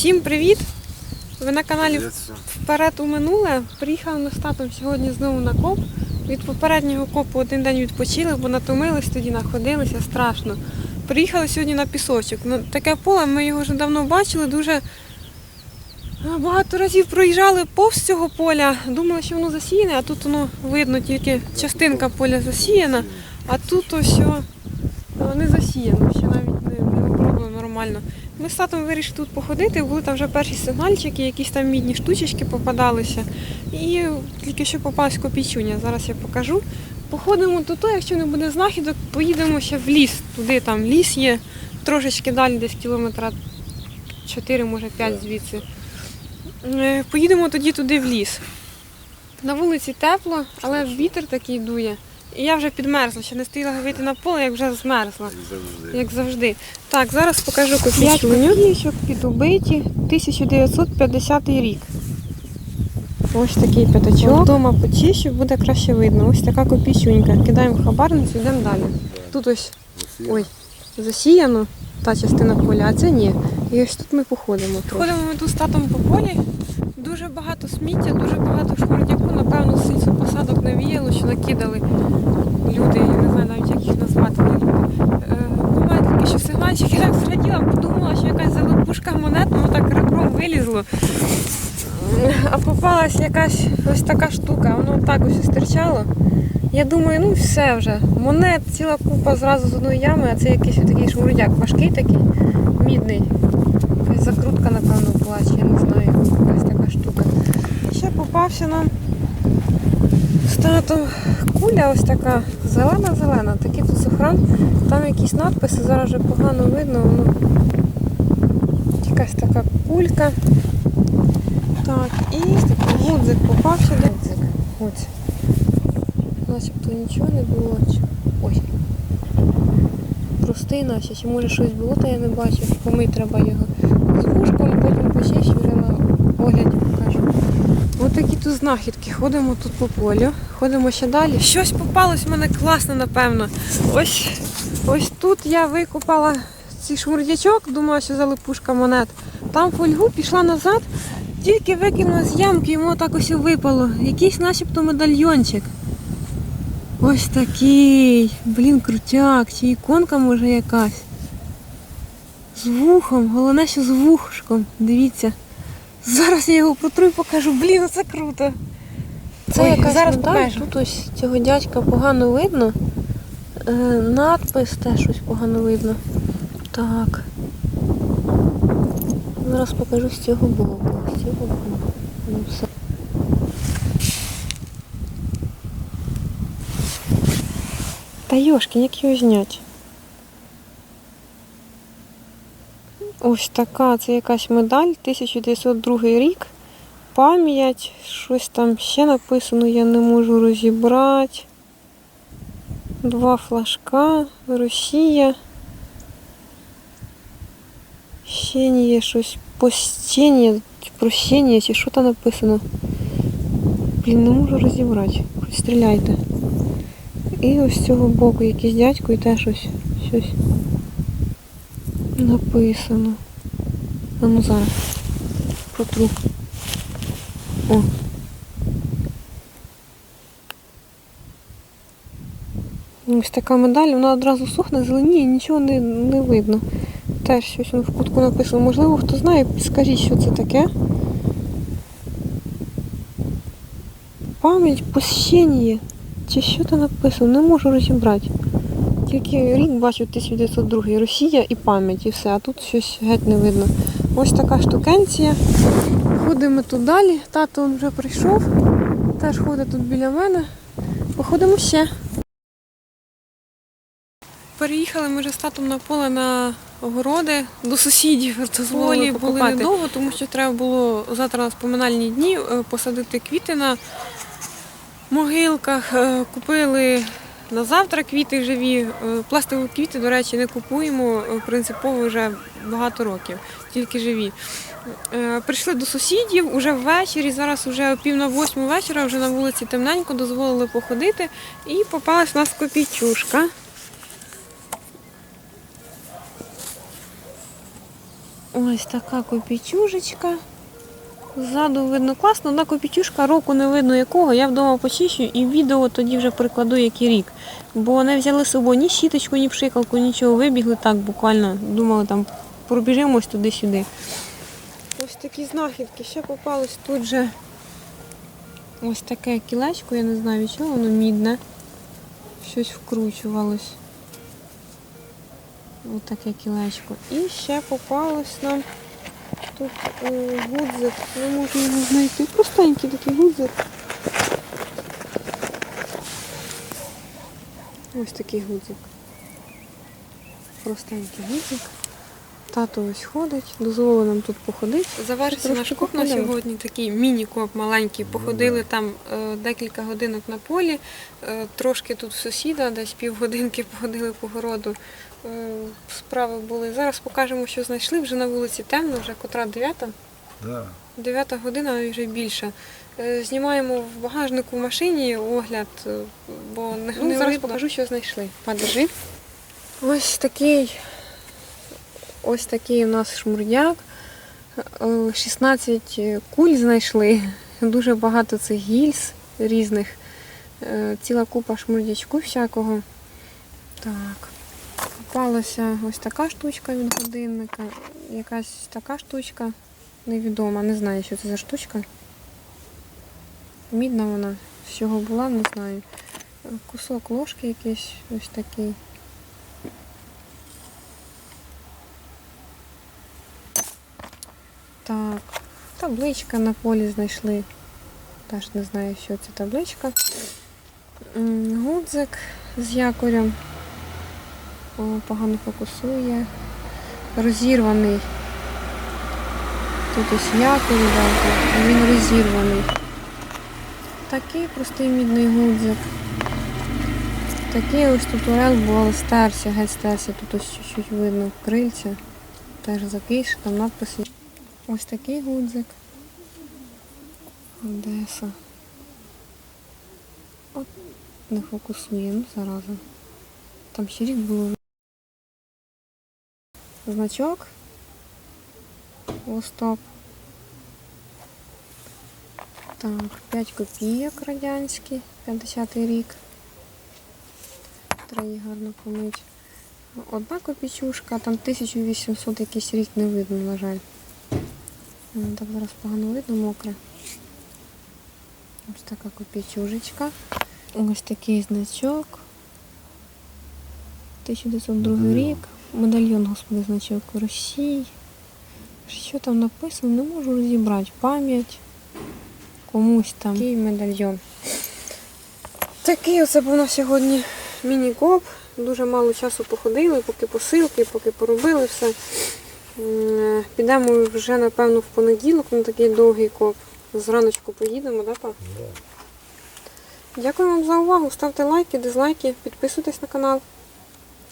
Всім привіт! Ви на каналі Вперед у минуле. Приїхали ми з татом сьогодні знову на коп. Від попереднього копу один день відпочили, бо натомились тоді, находилися страшно. Приїхали сьогодні на пісочок. Ну, таке поле, ми його вже давно бачили, дуже багато разів проїжджали повз цього поля. Думали, що воно засіяне, а тут воно видно тільки частинка поля засіяна, а тут ось не засіяно, ще навіть не, не оброблено нормально. Ми з татом вирішили тут походити, були там вже перші сигнальчики, якісь там мідні штучечки попадалися. І тільки що попалась копійчуня, зараз я покажу. Походимо тут, якщо не буде знахідок, поїдемо ще в ліс. Туди там ліс є, трошечки далі, десь кілометра 4, може 5 звідси. Е, Поїдемо тоді туди в ліс. На вулиці тепло, але вітер такий дує. І я вже підмерзла, ще не встигла вийти на поле, як вже змерзла Як завжди. як завжди. Так, зараз покажу копійчуню. копійочок підубиті, 1950 рік. Ось такий п'ятачок. Вдома почищу, буде краще видно. Ось така копійчунька. Кидаємо в хабарницю, йдемо далі. Тут ось ой, засіяно та частина поля, а це ні. І ось тут ми походимо. Ходимо ми тут з татом по полі. Дуже багато сміття, дуже багато шмурдяку. З навіяло, що накидали люди, я не знаю навіть як їх назвати. не люди. Е, Буває таке, що сигнальчик, я так зраділа, подумала, що якась залипушка монет, ну так ребром вилізло. А попалась якась ось така штука, воно так ось стирчало. Я думаю, ну все вже. Монет, ціла купа зразу з одної ями, а це якийсь такий шмурдяк важкий такий, мідний. Якась закрутка, напевно, була, чи я не знаю, якась така штука. І ще попався нам татом куля ось така зелена-зелена, такий тут сохран. Там якісь надписи, зараз вже погано видно. Ну, якась така кулька. Так, і гудзик попався. Гудзик. Ось. Начебто нічого не було. Ой. Простий наче, чи може щось було, та я не бачу. Помить треба його з вушком, потім почищу вже на огляді покажу. Ось такі тут знахідки. Ходимо тут по полю, ходимо ще далі. Щось попалось в мене класне, напевно. Ось, ось тут я викопала цей шмурдячок, думала, що залипушка монет. Там фольгу пішла назад, тільки викинула з ямки, йому так ось випало. Якийсь начебто медальйончик. Ось такий. Блін, крутяк, чи іконка може якась. З вухом, головне, що з вухушком. Дивіться. Зараз я його протру і покажу. Блін, це круто. Це Ой, якась зараз медаль. покажу. Тут ось цього дядька погано видно. Е, надпис теж щось погано видно. Так. Зараз покажу з цього боку. З цього боку. Ну, все. Та йошки, як його зняти? Ось така, це якась медаль, 1902 рік. Пам'ять, щось там ще написано, я не можу розібрати. Два флажка, Росія. Щенє, щось постіння, просіння, чи що там написано. Блін, не можу розібрати. Хоч стріляйте. І ось з цього боку якийсь дядько і теж ось щось написано. А ну зараз. Протру. О. Ось така медаль, вона одразу сохне, зеленіє, нічого не, не видно. Теж щось в кутку написано. Можливо, хто знає, скажіть, що це таке. Пам'ять посещення. Чи що там написано? Не можу розібрати. Тільки рік бачу 1902 Росія і пам'ять, і все, а тут щось геть не видно. Ось така штукенція. Ходимо тут далі. Тато вже прийшов. Теж ходить тут біля мене. Походимо ще. Переїхали ми вже з татом на поле на огороди до сусідів. Дозволі були недовго, тому що треба було завтра на споминальні дні е, посадити квіти на могилках. Е, Купили на завтра квіти живі. Е, Пластикові квіти, до речі, не купуємо е, принципово вже багато років, тільки живі. Е, Прийшли до сусідів уже ввечері, зараз вже пів на восьму вечора, вже на вулиці темненько, дозволили походити. І попалась у нас копійчушка. Ось така копійчужечка. Ззаду видно класно, одна копійчушка року не видно якого. Я вдома почищу і відео тоді вже прикладу, який рік. Бо не взяли з собою ні щіточку, ні пшикалку, нічого. Вибігли так буквально. Думали, там пробіжимось туди-сюди. Ось такі знахідки. Ще попалось тут же ось таке кілечко, я не знаю від чого воно мідне. Щось вкручувалось. Ось таке кілечко. І ще попалось нам тут е, гудзик. Не можу його знайти. Простенький такий гудзик. Ось такий гудзик. Простенький гудзик. Тато ось ходить, дозволив нам тут походити. Завершився наш коп на сьогодні. Такий міні-коп маленький. Походили там е, декілька годинок на полі. Е, трошки тут сусіда, десь півгодинки походили по городу. Е, справи були. Зараз покажемо, що знайшли. Вже на вулиці темно, вже котра дев'ята. Да. Дев'ята година, а вже більше. Е, Знімаємо в багажнику в машині огляд, е, бо не, Ну, зараз покажу, що знайшли. Подержи. Ось такий, ось такий у нас шмурдяк. Е, 16 куль знайшли. Дуже багато цих гільз різних. Ціла купа шмурдячку всякого. Так. Попалася ось така штучка від годинника, якась така штучка. Невідома, не знаю, що це за штучка. Мідна вона. З чого була, не знаю. Кусок ложки якийсь ось такий. Так, табличка на полі знайшли. Теж не знаю, що це табличка. Гудзик з якорем. Погано фокусує. Розірваний. Тут ось якорь, да, він розірваний. Такий простий мідний гудзик. Такий ось тут орел був, стерся, геть стерся. Тут ось чуть-чуть видно крильця. Теж закиш, там надписи. Ось такий гудзик. Одеса. От не фокусує, ну зараза. Там ще рік було. Значок. Листок. Так, 5 копійок радянські, 50-й рік. Треба її гарно помити. Одна копійчушка, там 1800 якийсь рік не видно, на жаль. Так зараз погано видно, мокре. Ось така копійчужечка. Ось такий значок. 1902 рік. Медальйон, господи, значок Росії. Що там написано, не можу розібрати. Пам'ять. Комусь там. Такий медальйон. Такий оце був на сьогодні міні-коп. Дуже мало часу походили, поки посилки, поки поробили все. Підемо вже, напевно, в понеділок на такий довгий коп. Зраночку поїдемо, да, пап? Дякую вам за увагу. Ставте лайки, дизлайки, підписуйтесь на канал.